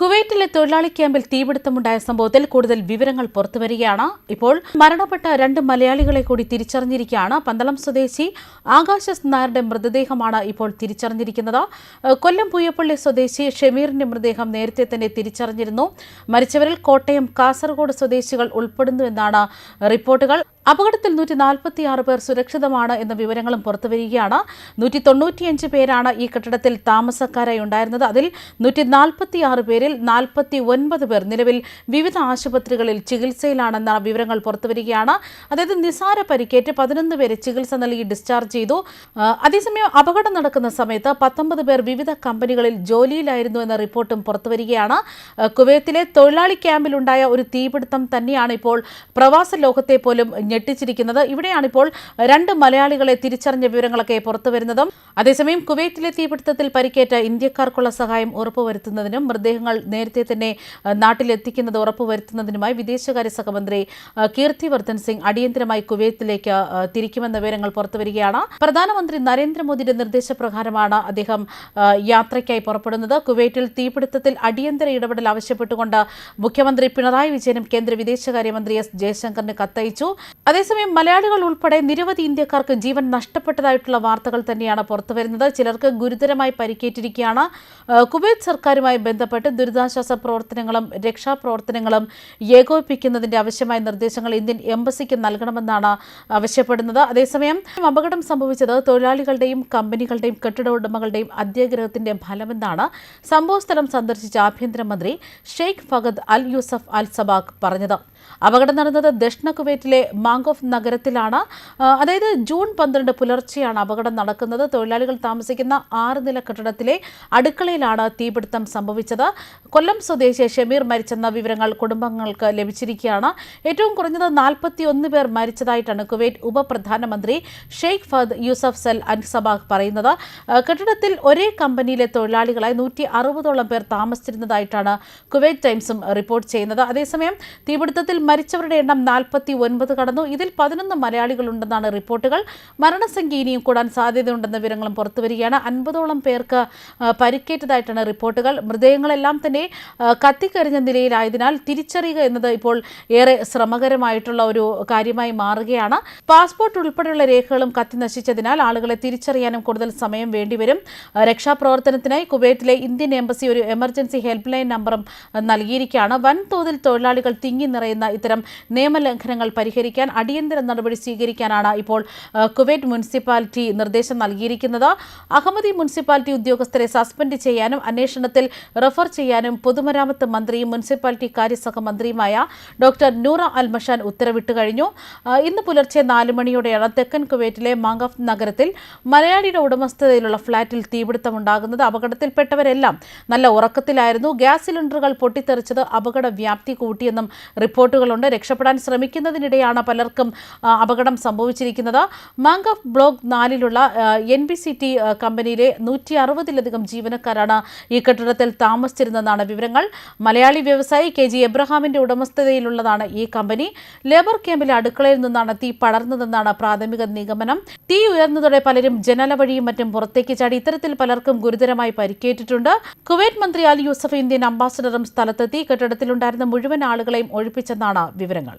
കുവൈറ്റിലെ തൊഴിലാളി ക്യാമ്പിൽ തീപിടുത്തമുണ്ടായ സംഭവത്തിൽ കൂടുതൽ വിവരങ്ങൾ പുറത്തുവരികയാണ്. ഇപ്പോൾ മരണപ്പെട്ട രണ്ട് മലയാളികളെ കൂടി തിരിച്ചറിഞ്ഞിരിക്കുകയാണ്. പന്തളം സ്വദേശി ആകാശ നായരുടെ മൃതദേഹമാണ് ഇപ്പോൾ തിരിച്ചറിഞ്ഞിരിക്കുന്നത്. കൊല്ലം പൂയപ്പള്ളി സ്വദേശി ഷമീറിന്റെ മൃതദേഹം നേരത്തെ തന്നെ തിരിച്ചറിഞ്ഞിരുന്നു. മരിച്ചവരിൽ കോട്ടയം കാസർഗോഡ് സ്വദേശികൾ ഉൾപ്പെടുന്നുവെന്നാണ് റിപ്പോർട്ടുകൾ. അപകടത്തിൽ നൂറ്റി നാൽപ്പത്തിയാറ് പേർ സുരക്ഷിതമാണ് എന്ന വിവരങ്ങളും പുറത്തുവരികയാണ്. നൂറ്റി തൊണ്ണൂറ്റിയഞ്ച് പേരാണ് ഈ കെട്ടിടത്തിൽ താമസക്കാരായി ഉണ്ടായിരുന്നത്. അതിൽ നൂറ്റി നാൽപ്പത്തിയാറ് പേരിൽ നാൽപ്പത്തി ഒൻപത് പേർ നിലവിൽ വിവിധ ആശുപത്രികളിൽ ചികിത്സയിലാണെന്ന വിവരങ്ങൾ പുറത്തുവരികയാണ്. അതായത് നിസാര പരിക്കേറ്റ് പതിനൊന്ന് പേരെ ചികിത്സ നൽകി ഡിസ്ചാർജ് ചെയ്തു. അതേസമയം അപകടം നടക്കുന്ന സമയത്ത് പത്തൊമ്പത് പേർ വിവിധ കമ്പനികളിൽ ജോലിയിലായിരുന്നു എന്ന റിപ്പോർട്ടും പുറത്തുവരികയാണ്. കുവൈത്തിലെ തൊഴിലാളി ക്യാമ്പിലുണ്ടായ ഒരു തീപിടുത്തം തന്നെയാണ് ഇപ്പോൾ പ്രവാസ ലോകത്തെ പോലും ഞെട്ടിച്ചിരിക്കുന്നത്. ഇവിടെയാണ് ഇപ്പോൾ രണ്ട് മലയാളികളെ തിരിച്ചറിഞ്ഞ വിവരങ്ങളൊക്കെ പുറത്തുവരുന്നതും അതേസമയം കുവൈറ്റിലെ തീപിടുത്തത്തിൽ പരിക്കേറ്റ ഇന്ത്യക്കാർക്കുള്ള സഹായം ഉറപ്പുവരുത്തുന്നതിനും മൃതദേഹങ്ങൾ നേരത്തെ തന്നെ നാട്ടിലെത്തിക്കുന്നത് ഉറപ്പുവരുത്തുന്നതിനുമായി വിദേശകാര്യ സഹമന്ത്രി കീർത്തിവർദ്ധൻ സിംഗ് അടിയന്തരമായി കുവൈത്തിലേക്ക് തിരിക്കുമെന്ന വിവരങ്ങൾ പുറത്തുവരികയാണ്. പ്രധാനമന്ത്രി നരേന്ദ്രമോദിയുടെ നിർദ്ദേശപ്രകാരമാണ് അദ്ദേഹം യാത്രയ്ക്കായി പുറപ്പെടുന്നത്. കുവൈറ്റിൽ തീപിടുത്തത്തിൽ അടിയന്തര ഇടപെടൽ ആവശ്യപ്പെട്ടുകൊണ്ട് മുഖ്യമന്ത്രി പിണറായി വിജയനും കേന്ദ്ര വിദേശകാര്യമന്ത്രി എസ് ജയശങ്കറിന് കത്തയച്ചു. അതേസമയം മലയാളികൾ ഉൾപ്പെടെ നിരവധി ഇന്ത്യക്കാർക്ക് ജീവൻ നഷ്ടപ്പെട്ടതായിട്ടുള്ള വാർത്തകൾ തന്നെയാണ് പുറത്തുവരുന്നത്. ചിലർക്ക് ഗുരുതരമായി പരിക്കേറ്റിരിക്കുകയാണ്. കുവൈത്ത് സർക്കാരുമായി ബന്ധപ്പെട്ട് ദുരിതാശ്വാസ പ്രവർത്തനങ്ങളും രക്ഷാപ്രവർത്തനങ്ങളും ഏകോപിപ്പിക്കുന്നതിന്റെ ആവശ്യമായ നിർദ്ദേശങ്ങൾ ഇന്ത്യൻ എംബസിക്ക് നൽകണമെന്നാണ് ആവശ്യപ്പെടുന്നത്. അതേസമയം അപകടം സംഭവിച്ചത് തൊഴിലാളികളുടെയും കമ്പനികളുടെയും കെട്ടിട ഉടമകളുടെയും അത്യാഗ്രഹത്തിന്റെ ഫലമെന്നാണ് സംഭവസ്ഥലം സന്ദർശിച്ച ആഭ്യന്തരമന്ത്രി ഷെയ്ഖ് ഫഗദ് അൽ യൂസഫ് അൽ സബാഖ് പറഞ്ഞത്. അപകടം നടന്നത് ദക്ഷിണ കുവൈറ്റിലെ മാങ്കോഫ് നഗരത്തിലാണ്. അതായത് ജൂൺ പന്ത്രണ്ട് പുലർച്ചെയാണ് അപകടം നടക്കുന്നത്. തൊഴിലാളികൾ താമസിക്കുന്ന ആറ് നില കെട്ടിടത്തിലെ അടുക്കളയിലാണ് തീപിടുത്തം സംഭവിച്ചത്. കൊല്ലം സ്വദേശി ഷമീർ മരിച്ചെന്ന വിവരങ്ങൾ കുടുംബങ്ങൾക്ക് ലഭിച്ചിരിക്കുകയാണ്. ഏറ്റവും കുറഞ്ഞത് നാൽപ്പത്തിയൊന്ന് പേർ മരിച്ചതായിട്ടാണ് കുവൈറ്റ് ഉപപ്രധാനമന്ത്രി ഷെയ്ഖ് ഫദ് യൂസഫ് സൽ അൻസബാഗ് പറയുന്നത്. കെട്ടിടത്തിൽ ഒരേ കമ്പനിയിലെ തൊഴിലാളികളായി നൂറ്റി അറുപതോളം പേർ താമസിച്ചിരുന്നതായിട്ടാണ് കുവൈറ്റ് ടൈംസും റിപ്പോർട്ട് ചെയ്യുന്നത്. അതേസമയം തീപിടുത്തത്തിൽ മരിച്ചവരുടെ എണ്ണം നാൽപ്പത്തി ഒൻപത് കടന്നു. ഇതിൽ പതിനൊന്ന് മലയാളികളുണ്ടെന്നാണ് റിപ്പോർട്ടുകൾ. മരണസംഖ്യ ഇനിയും കൂടാൻ സാധ്യതയുണ്ടെന്ന വിവരങ്ങളും പുറത്തുവരികയാണ് അൻപതോളം പേർക്ക് പരിക്കേറ്റതായിട്ടാണ് റിപ്പോർട്ടുകൾ. മൃതദേഹങ്ങളെല്ലാം തന്നെ കത്തിക്കരിഞ്ഞ നിലയിലായതിനാൽ തിരിച്ചറിയുക എന്നത് ഇപ്പോൾ ഏറെ ശ്രമകരമായിട്ടുള്ള ഒരു കാര്യമായി മാറുകയാണ്. പാസ്പോർട്ട് ഉൾപ്പെടെയുള്ള രേഖകളും കത്തി നശിച്ചതിനാൽ ആളുകളെ തിരിച്ചറിയാനും കൂടുതൽ സമയം വേണ്ടിവരും. രക്ഷാപ്രവർത്തനത്തിനായി കുവൈറ്റിലെ ഇന്ത്യൻ എംബസി ഒരു എമർജൻസി ഹെൽപ്പ് ലൈൻ നമ്പറും നൽകിയിരിക്കുകയാണ്. വൻതോതിൽ തൊഴിലാളികൾ തിങ്ങി നിറയുന്ന ഇത്തരം നിയമലംഘനങ്ങൾ പരിഹരിക്കാൻ അടിയന്തര നടപടി സ്വീകരിക്കാനാണ് ഇപ്പോൾ കുവൈറ്റ് മുനിസിപ്പാലിറ്റി നിർദ്ദേശം നൽകിയിരിക്കുന്നത്. അഹമ്മദി മുനിസിപ്പാലിറ്റി ഉദ്യോഗസ്ഥരെ സസ്പെൻഡ് ചെയ്യാനും അന്വേഷണത്തിൽ റഫർ ചെയ്യാനും പൊതുമരാമത്ത് മന്ത്രിയും മുനിസിപ്പാലിറ്റി കാര്യസഹ മന്ത്രിയുമായ ഡോക്ടർ നൂറ അൽമഷാൻ ഉത്തരവിട്ട് കഴിഞ്ഞു. ഇന്ന് പുലർച്ചെ നാല് മണിയോടെയാണ് തെക്കൻ കുവൈറ്റിലെ മാങ്കഫ് നഗരത്തിൽ മലയാളിയുടെ ഉടമസ്ഥതയിലുള്ള ഫ്ളാറ്റിൽ തീപിടുത്തമുണ്ടാകുന്നത്. അപകടത്തിൽപ്പെട്ടവരെല്ലാം നല്ല ഉറക്കത്തിലായിരുന്നു. ഗ്യാസ് സിലിണ്ടറുകൾ പൊട്ടിത്തെറിച്ചത് അപകട വ്യാപ്തി കൂട്ടിയെന്നും റിപ്പോർട്ടുകളുണ്ട്. രക്ഷപ്പെടാൻ ശ്രമിക്കുന്നതിനിടെയാണ് പലർക്കും അപകടം സംഭവിച്ചിരിക്കുന്നത്. മാങ്കഫ് ബ്ലോക്ക് നാലിലുള്ള എൻ ബി സി ടി കമ്പനിയിലെ നൂറ്റി അറുപതിലധികം ജീവനക്കാരാണ് ഈ കെട്ടിടത്തിൽ താമസിച്ചിരുന്നതെന്നാണ് വിവരങ്ങൾ. മലയാളി വ്യവസായി കെ ജി എബ്രഹാമിന്റെ ഉടമസ്ഥതയിലുള്ളതാണ് ഈ കമ്പനി. ലേബർ ക്യാമ്പിലെ അടുക്കളയിൽ നിന്നാണ് തീ പടർന്നതെന്നാണ് പ്രാഥമിക നിഗമനം. തീ ഉയർന്നതോടെ പലരും ജനല വഴിയും മറ്റും പുറത്തേക്ക് ചാടി ഇത്തരത്തിൽ പലർക്കും ഗുരുതരമായി പരിക്കേറ്റിട്ടുണ്ട്. കുവൈറ്റ് മന്ത്രി അൽ യൂസഫ് ഇന്ത്യൻ അംബാസഡറും സ്ഥലത്തെത്തി കെട്ടിടത്തിലുണ്ടായിരുന്ന മുഴുവൻ ആളുകളെയും ഒഴിപ്പിച്ചെന്നാണ് വിവരങ്ങൾ.